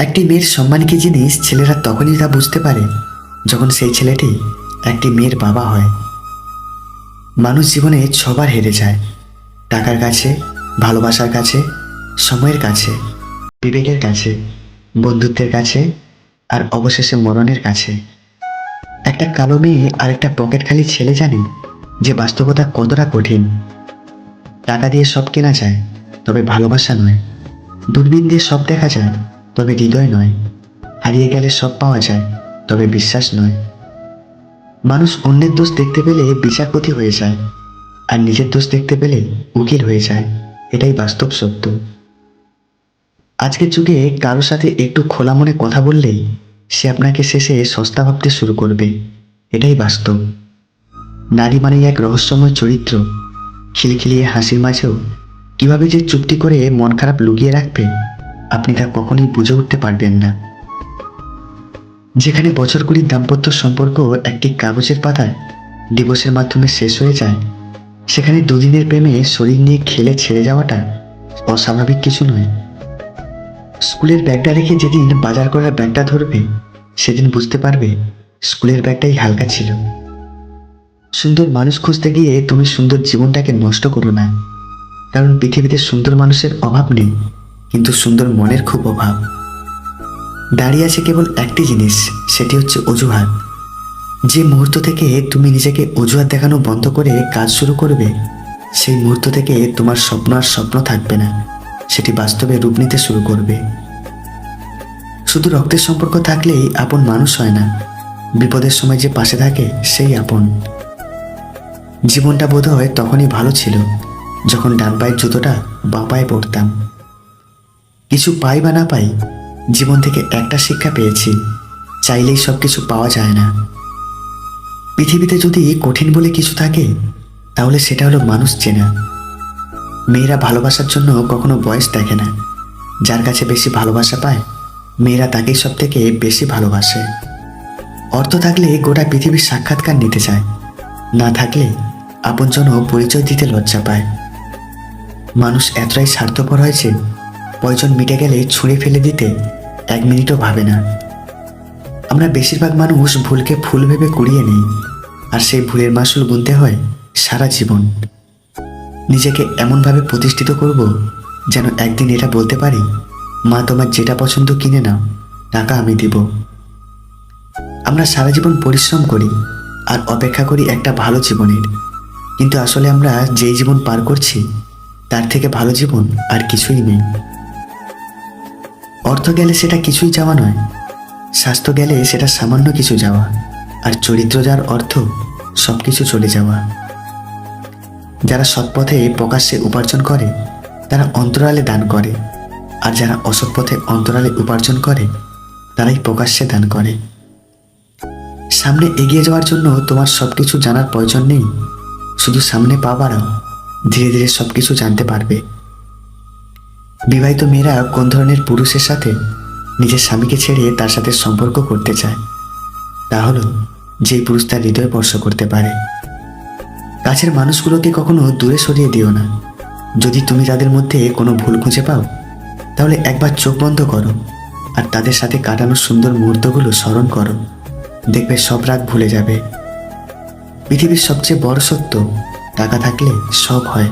একটি মেয়ের সম্মান কি জিনিস ছেলেরা তখনই তা বুঝতে পারে যখন সেই ছেলেটি একটি মেয়ের বাবা হয়। মানুষ জীবনে ছবার হেরে যায়, টাকার কাছে, ভালোবাসার কাছে, সময়ের কাছে, বিবেকের কাছে, বন্ধুত্বের কাছে আর অবশেষে মরণের কাছে। একটা কালো মেয়ে আর একটা পকেট খালি ছেলে জানে যে বাস্তবতা কতটা কঠিন। টাকা দিয়ে সব কেনা যায়, তবে ভালোবাসা নয়। দূরবীন দিয়ে সব দেখা যায় তবে হৃদয় নয়। হারিয়ে গেলে সব পাওয়া যায়, তবে বিশ্বাস নয়। মানুষ অন্যের দোষ দেখতে পেলে বিচারপতি হয়ে যায়, আর নিজের দোষ দেখতে পেলে উকিল হয়ে যায়। এটাই বাস্তব সত্য। আজকের যুগে কারোর সাথে একটু খোলা মনে কথা বললেই সে আপনাকে শেষে সস্তা ভাবতে শুরু করবে। এটাই বাস্তব। নারী মানে এক রহস্যময় চরিত্র। খিলখিলিয়ে হাসির মাঝেও কীভাবে যে চুপটি করে মন খারাপ লুকিয়ে রাখবে আপনি তা কখনোই বুঝে উঠতে পারবেন না। যেখানে বছরগুলির দাম্পত্য সম্পর্ক একটি কাগজের পাতায় ডিভোর্সের মাধ্যমে শেষ হয়ে যায়, সেখানে দুদিনের প্রেমে শরীর নিয়ে খেলে ছেড়ে যাওয়াটা অস্বাভাবিক কিছু নয়। স্কুলের ব্যাগটা রেখে যেদিন বাজার করার ব্যাগটা ধরবে, সেদিন বুঝতে পারবে স্কুলের ব্যাগটাই হালকা ছিল। সুন্দর মানুষ খুঁজতে গিয়ে তুমি সুন্দর জীবনটাকে নষ্ট করো না, কারণ পৃথিবীতে সুন্দর মানুষের অভাব নেই। কিন্তু সুন্দর মনের খুব অভাব। দাঁড়িয়ে আছে কেবল একটি জিনিস, সেটি হচ্ছে অজুহাত। যে মুহূর্ত থেকে তুমি নিজেকে অজুহাত দেখানো বন্ধ করে কাজ শুরু করবে, সেই মুহূর্ত থেকে তোমার স্বপ্ন আর স্বপ্ন থাকবে না, সেটি বাস্তবে রূপ নিতে শুরু করবে। শুধু রক্তের সম্পর্ক থাকলেই আপন মানুষ হয় না, বিপদের সময় যে পাশে থাকে, সেই আপন। জীবনটা বোধ হয় তখনই ভালো ছিল, যখন ডান পায়ের জুতোটা বাঁ পায়ে পড়তাম কিছু পাই বা না পাই, জীবন থেকে একটা শিক্ষা পেয়েছি, চাইলেই সব কিছু পাওয়া যায় না। পৃথিবীতে যদি কঠিন বলে কিছু থাকে, তাহলে সেটা হলো মানুষ চেনা। মেয়েরা ভালোবাসার জন্য কখনো বয়স দেখে না। যার কাছে বেশি ভালোবাসা পায়, মেয়েরা তাকেই সব থেকে বেশি ভালোবাসে। অর্থ থাকলে গোটা পৃথিবীর সাক্ষাৎকার নিতে চায়। না থাকলে আপনজন পরিচয় দিতে লজ্জা পায়। মানুষ এতটাই স্বার্থপর হয়েছে প্রয়োজন মিটে গেলে ছুঁড়ে ফেলে দিতে এক মিনিটও ভাবে না। আমরা বেশিরভাগ মানুষ ভুলকে ফুল ভেবে কুড়িয়ে নিই, আর সেই ভুলের মাসুল গুনতে হয় সারা জীবন। নিজেকে এমনভাবে প্রতিষ্ঠিত করব যেন একদিন এটা বলতে পারি, মা, তোমার যেটা পছন্দ কিনে নাও, টাকা আমি দিব। আমরা সারা জীবন পরিশ্রম করি, আর অপেক্ষা করি একটা ভালো জীবনের। কিন্তু আসলে আমরা যেই জীবন পার করছি, তার থেকে ভালো জীবন আর কিছুই নেই। অর্থ গেলে সেটা কিছুই যাওয়া নয়, স্বাস্থ্য গেলে সেটা সামান্য কিছু যাওয়া আর চরিত্র যার অর্থ সব কিছু চলে যাওয়া। যারা সৎপথে প্রকাশ্যে উপার্জন করে, তারা অন্তরালে দান করে, আর যারা অসৎ পথে অন্তরালে উপার্জন করে, তারাই প্রকাশ্যে দান করে। সামনে এগিয়ে যাওয়ার জন্য তোমার সব কিছু জানার প্রয়োজন নেই, শুধু সামনে পা বাড়াও, ধীরে ধীরে সব কিছু জানতে পারবে। বিবাহিত মেয়েরা কোন ধরনের পুরুষের সাথে নিজের স্বামীকে ছেড়ে তার সাথে সম্পর্ক করতে চায়? তা হলো, যেই পুরুষ তার হৃদয় স্পর্শ করতে পারে। কাছের মানুষগুলোকে কখনো দূরে সরিয়ে দিও না। যদি তুমি তাদের মধ্যে কোনো ভুল খুঁজে পাও, তাহলে একবার চোখ বন্ধ করো আর তাদের সাথে কাটানো সুন্দর মুহূর্তগুলো স্মরণ করো। দেখবে সব রাগ ভুলে যাবে। পৃথিবীর সবচেয়ে বড় সত্য, টাকা থাকলে সব হয়।